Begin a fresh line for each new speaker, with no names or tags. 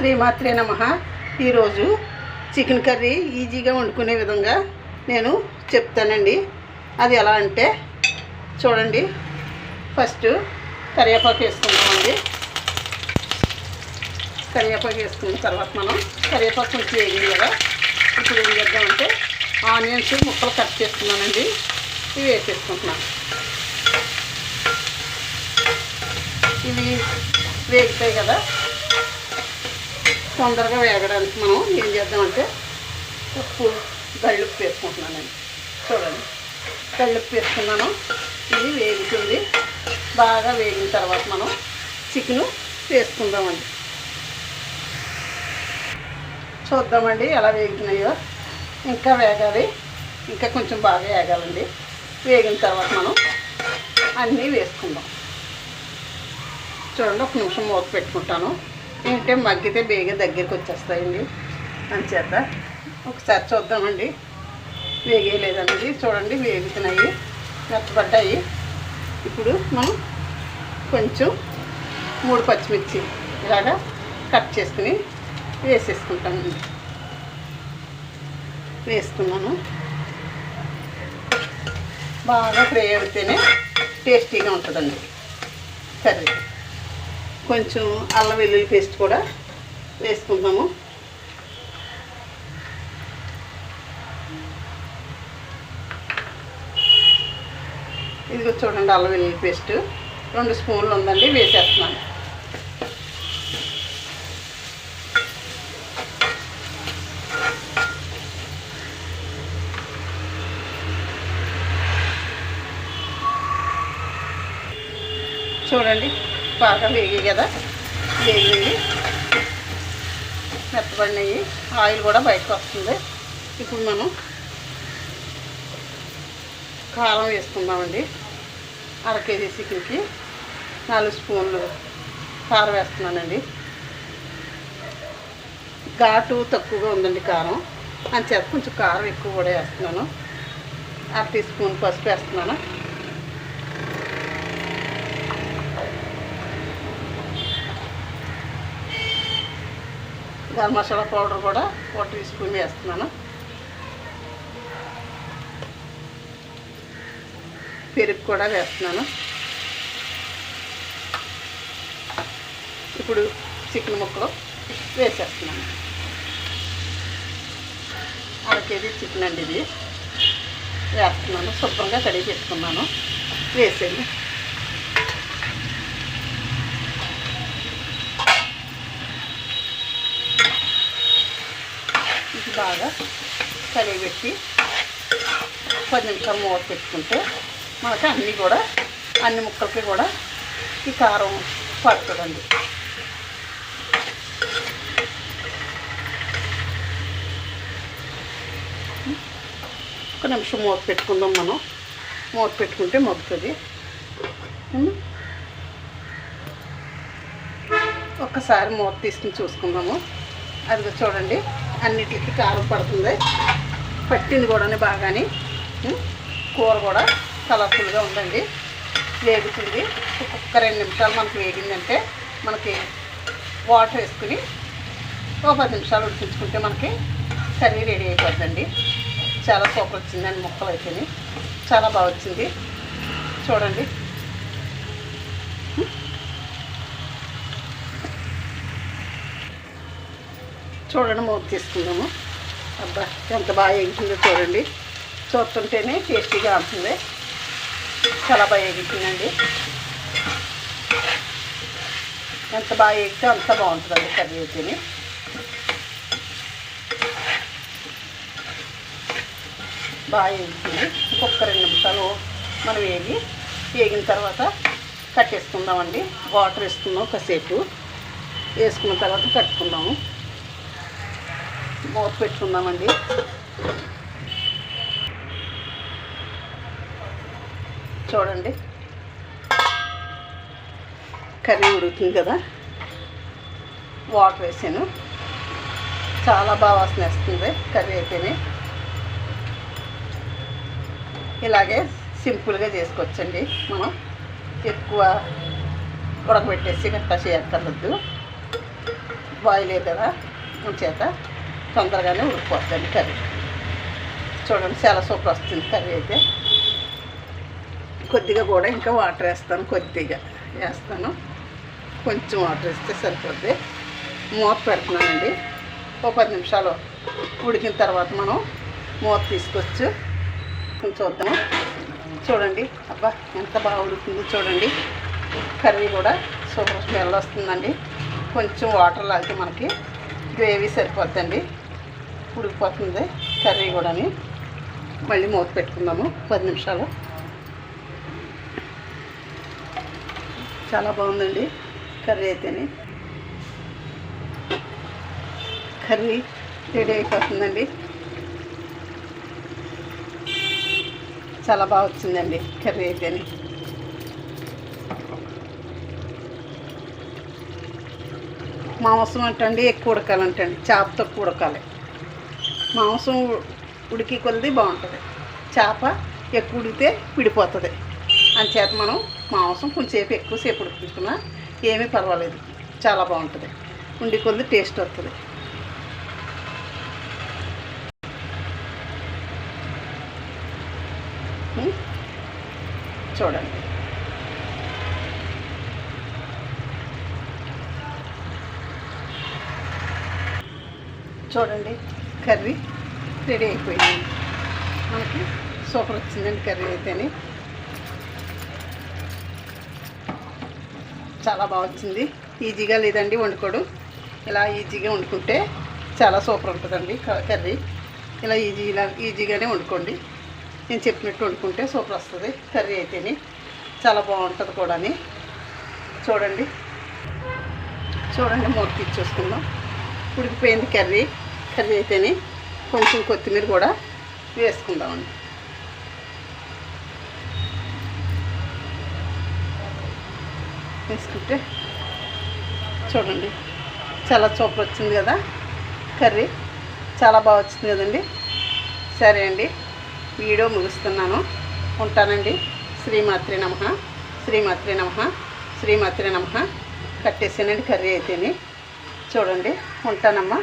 శ్రీమాత్రే నమ. ఈరోజు చికెన్ కర్రీ ఈజీగా వండుకునే విధంగా నేను చెప్తానండి. అది ఎలా అంటే చూడండి. ఫస్ట్ కరివేపాకు వేసుకుంటామండి కరివేపాకు వేసుకున్న తర్వాత మనం కరివేపాకు కొంచెం వేగింది కదా. ఇప్పుడు ఏం చేద్దామంటే ఆనియన్స్ ముక్కలు కట్ చేసుకున్నానండి. ఇవి వేసేసుకుంటున్నాను. ఇవి వేగుతాయి కదా. తొందరగా వేగడానికి మనం ఏం చేద్దామంటే ఉప్పు గళ్ళుప్పు వేసుకుంటున్నానండి చూడండి. గళ్ళుప్పు వేసుకున్నాను. ఇది వేగుతుంది. బాగా వేగిన తర్వాత మనం చికెను వేసుకుందామండి. చూద్దామండి ఎలా వేగుతున్నాయో. ఇంకా వేగాలి. ఇంకా కొంచెం బాగా వేగాలండి. వేగిన తర్వాత మనం అన్నీ వేసుకుందాం. చూడండి ఒక నిమిషం మూత పెట్టుకుంటాను. ఏంటంటే మగ్గితే బేగా దగ్గరికి వచ్చేస్తాయండి. అంచేత ఒకసారి చూద్దామండి. వేగేయలేదన్నది చూడండి వేగుతున్నాయి మెత్తపడ్డాయి ఇప్పుడు మనం కొంచెం మూడు పచ్చిమిర్చి ఇలాగా కట్ చేసుకుని వేసేసుకుంటామండి. వేసుకున్నాను బాగా ఫ్రై అయితేనే టేస్టీగా ఉంటుందండి. కర్రీ కొంచెం అల్లం వెల్లుల్లి పేస్ట్ కూడా వేసుకుందాము. ఇదిగో చూడండి అల్లం వెల్లుల్లి పేస్ట్. రెండు స్పూన్లు ఉందండి వేసేస్తున్నాను. చూడండి బాగా వేగి కదా? వేగింది. మెత్తబడినాయి. ఆయిల్ కూడా బయటకు వస్తుంది. ఇప్పుడు మనం కారం వేసుకుందామండి. అర కేజీ చికెన్కి నాలుగు స్పూన్లు కారం వేస్తున్నానండి. ఘాటు తక్కువగా ఉందండి కారం. అంచేత కొంచెం కారం ఎక్కువ కూడా వేస్తున్నాను. అర టీ స్పూన్ పసుపు వేస్తున్నాను. గరం మసాలా పౌడర్ కూడా ఒక టీ స్పూన్ వేస్తున్నాను. పెరుగు కూడా వేస్తున్నాను. ఇప్పుడు చికెన్ ముక్కలు వేసేస్తున్నాను. అర కేజీ చికెన్ అండి ఇది. వేస్తున్నాను. శుభ్రంగా కడిగి పెట్టుకున్నాను వేసేది బాగా కలిగిపెట్టి పది నిమిషాలు మూత పెట్టుకుంటే మనకి అన్నీ కూడా అన్ని ముక్కలకి కూడా ఈ కారం పడుతుందండి ఒక నిమిషం మూత పెట్టుకుందాం మనం. మూత పెట్టుకుంటే మగ్గుతుంది. ఒకసారి ఒక్కసారి మూత తీసుకుని చూసుకుందాము. అది చూడండి. అన్నిటికీ కారం పడుతుంది. పట్టింది కూడా బాగానే. కూర కూడా కలర్ఫుల్గా ఉందండి. వేగుతుంది. ఒక్కొక్క రెండు నిమిషాలు మనకు వేగిందంటే మనకి వాటర్ వేసుకుని ఒక పది నిమిషాలు ఉడికించుకుంటే మనకి కర్రీ రెడీ అయిపోద్దండి. చాలా సూపర్ వచ్చిందండి ముక్కలు అయితేనే చాలా బాగా వచ్చింది. చూడండి. చూడండి మూత తీసుకుందాము. అబ్బా ఎంత బాగా ఎగుతుందో చూడండి. చూస్తుంటేనే టేస్టీగా ఉంటుంది. చాలా బాగా ఎగుతుందండి ఎంత బాగా ఎగితే అంత బాగుంటుందండి కర్రీ అయితేనే. బాగా ఎగుతుంది ఇంకొక రెండు నిమిషాలు మనం వేగి వేగిన తర్వాత కట్టేసుకుందామండి వాటర్ వేసుకుందాం కాసేపు. వేసుకున్న తర్వాత కట్టుకుందాము. మూత పెట్టుకుందామండి. చూడండి. కర్రీ ఉడుకుతుంది కదా. వాటర్ వేసాను. చాలా బాగా వాసన వేస్తుంది. కర్రీ అయితేనే. ఇలాగే సింపుల్గా చేసుకోవచ్చండి. మనం ఎక్కువ ఉడకబెట్టేసి గట్టా చేయక్కర్లేదు. బాయిల్ కదా చేత తొందరగానే ఉడికిపోతుంది కర్రీ. చూడండి చాలా సూపర్ వస్తుంది కర్రీ అయితే. కొద్దిగా కూడా ఇంకా వాటర్ వేస్తాను కొద్దిగా వేస్తాను. కొంచెం వాటర్ వేస్తే సరిపోద్ది. మూత పెడుతున్నానండి. ఒక పది నిమిషాలు ఉడికిన తర్వాత మనం మూత తీసుకొచ్చు. కొంచెం చూద్దాం. చూడండి అబ్బా ఎంత బాగా ఉడుకుతుందో చూడండి. కర్రీ కూడా సూపర్ స్మెల్ వస్తుందండి. కొంచెం వాటర్ లాగితే మనకి గ్రేవీ సరిపోద్దండి. ఉడికిపోతుంది కర్రీ కూడాని. మళ్ళీ మూత పెట్టుకుందాము పది నిమిషాలు. చాలా బాగుందండి కర్రీ అయితేనే. కర్రీ రెడీ అయిపోతుందండి. చాలా బాగా వచ్చిందండి కర్రీ అయితేనే. మాంసం అంటండి ఎక్కువ ఉడకాలంటండి చేప తక్కువ ఉడకాలి. మాంసం ఉడికి కొలిది బాగుంటుంది. చేప ఎక్కువ ఉడికితే విడిపోతుంది. అంచేత మనం మాంసం కొంచెంసేపు ఎక్కువసేపు ఉడికించుకున్నా ఏమీ పర్వాలేదు. చాలా బాగుంటుంది. ఉండి కొద్ది టేస్ట్ వస్తుంది చూడండి. చూడండి కర్రీ రెడీ అయిపోయింది. మనకి సూపర్ వచ్చిందండి కర్రీ అయితేనే. చాలా బాగా వచ్చింది. ఈజీగా లేదండి వండుకోడు ఇలా ఈజీగా వండుకుంటే చాలా సూపర్ ఉంటుందండి క- కర్రీ. ఇలా ఈజీ ఇలా ఈజీగానే వండుకోండి. నేను చెప్పినట్టు వండుకుంటే సూపర్ వస్తుంది. కర్రీ అయితేనే చాలా బాగుంటుంది కూడాని. చూడండి. చూడండి మూత తీసేసుకుందాం. ఉడికిపోయింది కర్రీ. కర్రీ అయితేనే కొంచెం కొత్తిమీర కూడా వేసుకుందామండి. వేసుకుంటే చూడండి చాలా సూపర్ వచ్చింది కదా కర్రీ. చాలా బాగా వచ్చింది కదండి. సరే అండి వీడియో ముగిస్తున్నాను. ఉంటానండి. శ్రీమాత్రి నమ. శ్రీమాత్రి నమ. శ్రీమాత్రి నమ. కట్టేసానండి కర్రీ అయితేనే. చూడండి ఉంటానమ్మా.